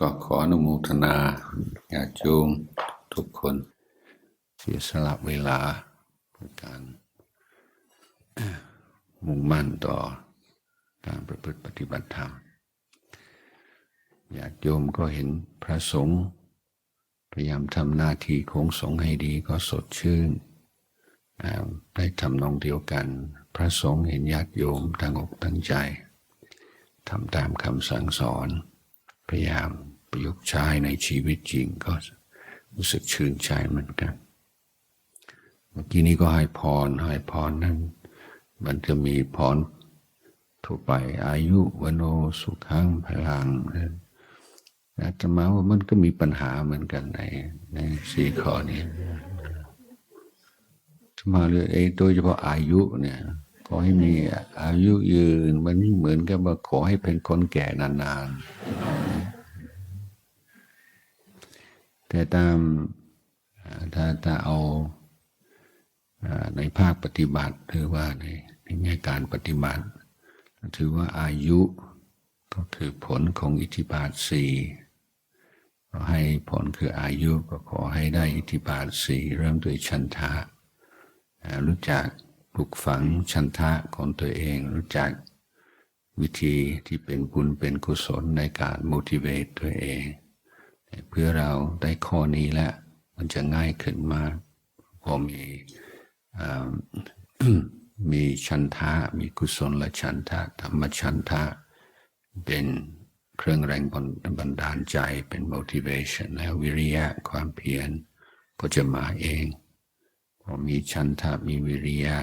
ก็ขออนุโมทนาญาติโยมทุกคนเสียสละเวลาในการมุ่งมั่นต่อการประพฤติปฏิบัติธรรมญาติโยมก็เห็นพระสงฆ์พยายามทำหน้าที่ของสงฆ์ให้ดีก็สดชื่นได้ทำนองเดียวกัน พระสงฆ์เห็นญาติโยมตั้งอกตั้งใจทำตามคำสั่งสอน พยายาม ประยุกต์ใช้ในชีวิตจริงก็รู้สึกชื่นใจเหมือนกัน เมื่อกี้นี้ก็ให้พรให้พรนั้นมันจะมีพรทั่วไปอายุวโนสุขังพลังอาตมาว่ามันก็มีปัญหาเหมือนกันในในสี่ข้อนี้อาตมาเลยเอโดยเฉพาะอายุเนี่ยขอให้มีอายุยืนมันเหมือนกับว่าขอให้เป็นคนแก่นานๆ แต่ตามถ้าถ้าเอาในภาคปฏิบัติถือว่าในในแง่การปฏิบัติ ถือว่าอายุก็คือผลของอิทธิบาทสี่ให้ผลคืออายุก็ขอให้ได้อิทธิบาทสี่เริ่มด้วยชันทะรู้จักปลูกฝังชันทะของตัวเอง รู้จักวิธีที่เป็นบุญเป็นกุศลในการ motivate ตัวเอง เพื่อเราได้ข้อนี้แล้วมันจะง่ายขึ้นมากพอมีอมีชันทะ มีกุศลและชันทะธรรมชันทะ เป็นเครื่องแรงบันดาลใจเป็น motivation แล้ววิริยะความเพียรก็จะมาเอง พอมีชันทะมีวิริยะ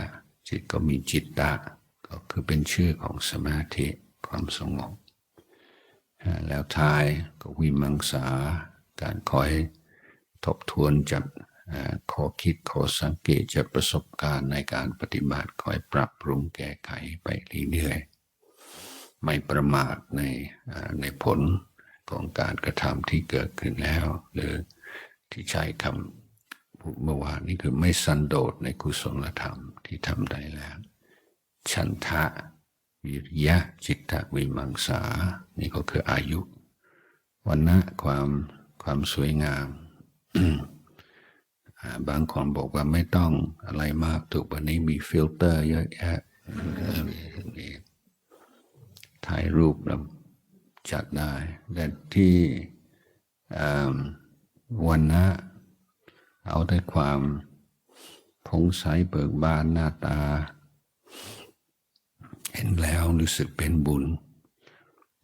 จิตก็มีจิตตะ ก็คือเป็นชื่อของสมาธิความสงบอ่า แล้วท้ายก็วิมังสาการคอยทบทวนจับข้อคิดข้อสังเกตจากประสบการณ์ในการปฏิบัติคอยปรับปรุงแก้ไขไปเรื่อยๆไม่ประมาทในในผลของการกระทำที่เกิดขึ้นแล้ว หรือที่ใช้คำพูดเมื่อวานนี้คือไม่สันโดษในกุศลธรรมที่ทำได้แล้วฉันทะ วิริยะจิตตวิมังสา นี่ก็คืออายุ วันนะความความสวยงาม บางคนบอกว่าไม่ต้องอะไรมากถูกวันนี้มีฟิลเตอร์เยอะแยะมีถ่ายรูปแล้วจัดได้ แต่ที่วันนะเอาได้ความผงใสเบิกบานหน้าตา นแล้วรู้สึกเป็นบุญ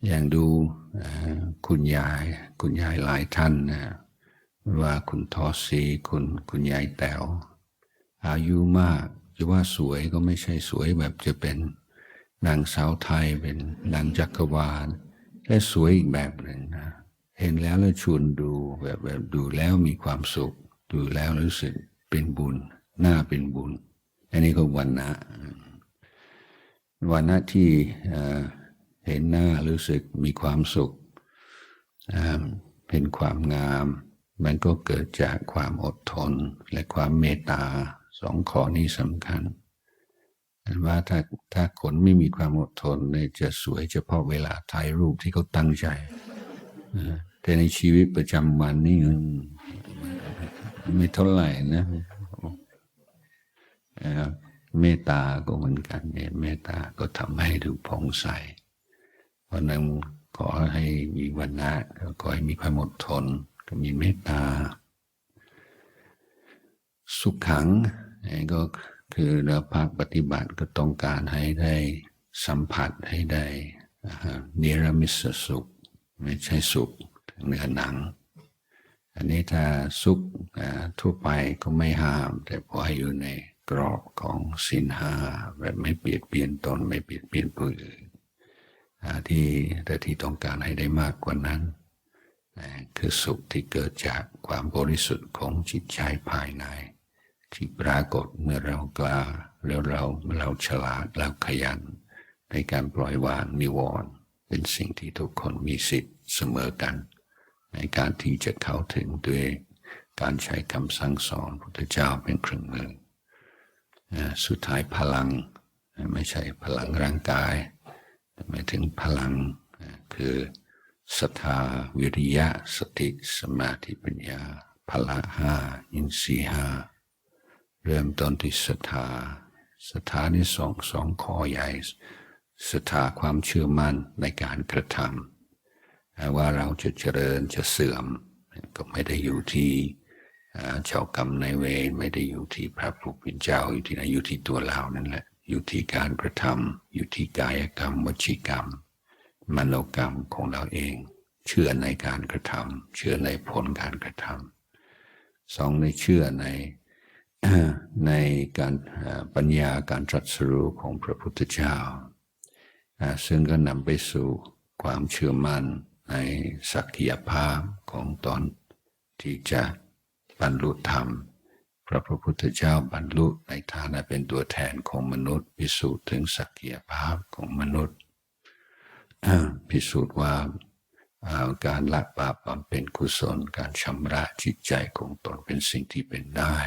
อย่างดูคุณยาย คุณยายหลายท่านนะว่าคุณทอซีคุณคุณยายแต๋วอายุมากจะว่าสวยก็ไม่ใช่สวยแบบจะเป็นนางสาวไทยเป็นนางจักรวาลและสวยอีกแบบหนึ่งนะเห็นแล้วแล้วชวนดูแบบแบบดูแล้วมีความสุข ดูแล้วรู้สึกเป็นบุญน่าเป็นบุญ อันนี้ก็วันนะ วันนะที่เห็นหน้ารู้สึกมีความสุขเป็นความงาม มันก็เกิดจากความอดทนและความเมตตาสองข้อนี้สำคัญว่าถ้าถ้าคนไม่มีความอดทนเนี่ยจะสวยเฉพาะเวลาถ่ายรูปที่เขาตั้งใจแต่ในชีวิตประจำวันนี่มันไม่เท่าไหร่นะ เมตตาก็เหมือนกันเนี่ยเมตตาก็ทำให้ดูผ่องใส เพราะนั้นขอให้มีวันนะขอให้มีความอดทน ก็มีเมตตา สุขขังก็คือเราภาคปฏิบัติก็ต้องการให้ได้สัมผัสให้ได้เนรมิตสุข ไม่ใช่สุขเนื้อหนัง อันนี้ถ้าสุขทั่วไปก็ไม่ห้าม แต่พอให้อยู่ใน กรอบของสินห้าแบบไม่เปลี่ยนเปลี่ยนตนไม่เปลี่ยนเปลี่ยนผู้อื่นอ่าที่แต่ที่ต้องการให้ได้มากกว่านั้น คือสุขที่เกิดจากความบริสุทธิ์ของจิตใจภายใน ที่ปรากฏเมื่อเรากล้าแล้วเราเราฉลาดเราขยัน ในการปล่อยวางนิวรณ์เป็นสิ่งที่ทุกคนมีสิทธิ์เสมอกัน ในการที่จะเข้าถึงด้วยการใช้คำสั่งสอนพระพุทธเจ้าเป็นเครื่องมืออ่า สุดท้ายพลัง ไม่ใช่พลังร่างกายแต่หมายถึงพลังคือศรัทธาวิริยะสติสมาธิปัญญาพละห้าอินทรีย์ห้าเริ่มต้นที่ศรัทธาศรัทธานี่สองสองข้อใหญ่ศรัทธาความเชื่อมั่นในการกระทำว่าเราจะเจริญจะเสื่อม ก็ไม่ได้อยู่ที่ เจ้ากรรมในายเวรไม่ได้อยู่ที่พระผู้เป็นเจ้าอยู่ที่ไหนอยู่ที่ตัวเรานั่นแหละ อยู่ที่การกระทำอยู่ที่กายกรรมวจีกรรม มโนกรรมของเราเอง เชื่อในการกระทำเชื่อในผลการกระทำสองในเชื่อในในการปัญญาการตรัสรู้ของพระพุทธเจ้า ซึ่งก็นำไปสู่ความเชื่อมั่นในศักยภาพของตนที่จะ บรรลุธรรม พระพุทธเจ้าบรรลุในฐานะเป็นตัวแทนของมนุษย์ พิสูจน์ถึงศักยภาพของมนุษย์ พิสูจน์ว่าการละบาปบำเพ็ญกุศล การชำระจิตใจของตนเป็นสิ่งที่เป็นได้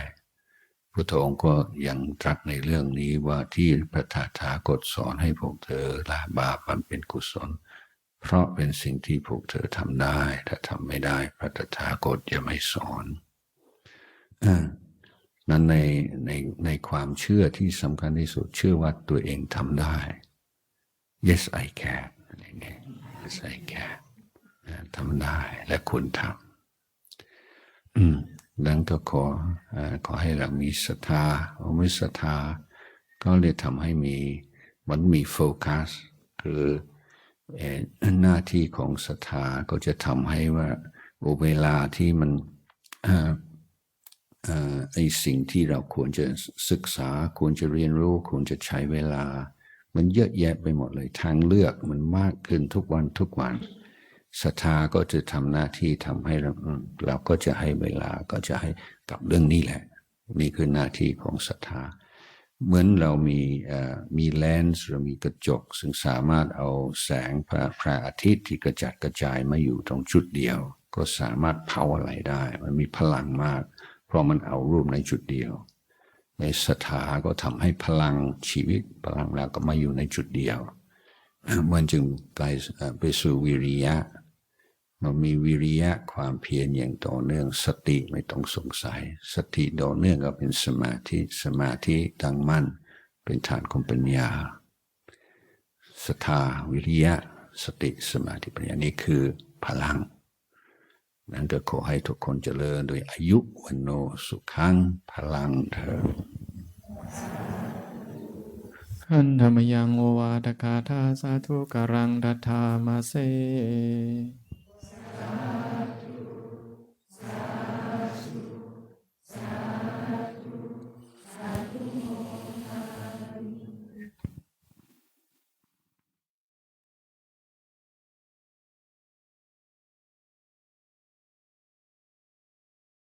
พุทธองค์ก็ยังตรัสในเรื่องนี้ว่าที่พระธาถากฎสอนให้พวกเธอละบาปบำเพ็ญกุศล เพราะเป็นสิ่งที่พวกเธอทำได้ ถ้าทำไม่ได้พระตถาคตจะไม่สอน นั้นในในในความเชื่อที่สำคัญที่สุดเชื่อว่าตัวเองทำได้ yes I can อะไรเงี้ย yes I can ทำได้และคุณทำอืมดังก็ขอขอให้เรามีศรัทธาเอาไม่ศรัทธา ก็เลยทำให้มีมันมีโฟกัสคือหน้าที่ของศรัทธาก็จะทำให้ว่าเวลาที่มัน ไอสิ่งที่เราควรจะศึกษา ควรจะเรียนรู้ควรจะใช้เวลา มันเยอะแยะไปหมดเลยทางเลือกมันมากขึ้นทุกวันทุกวันศรัทธาก็จะทำหน้าที่ทำให้เราเราก็จะให้เวลาก็จะให้กับเรื่องนี้แหละ นี่คือหน้าที่ของศรัทธา เหมือนเรามีมีเลนส์เรามีกระจก ซึ่งสามารถเอาแสงพระพระอาทิตย์ที่กระจัดกระจายมาอยู่ตรงจุดเดียว ก็สามารถเผาอะไรได้ มันมีพลังมาก เพราะมันเอารูปในจุดเดียวในศรัทธาก็ทำให้พลังชีวิตพลังเราก็มาอยู่ในจุดเดียว มันจึงไปไปสู่วิริยะมันมีวิริยะความเพียรอย่างต่อเนื่องสติไม่ต้องสงสัย สติต่อเนื่องก็เป็นสมาธิสมาธิตั้งมั่น เป็นฐานของปัญญาศรัทธาวิริยะ สติสมาธิปัญญานี่คือพลัง นั้นก็ขอให้ทุกคนเจริญโดยอายุวันโนสุขังพลังเธอญขันธรรมยังโอวาทกาธาสาธุการังดัทธามาเซ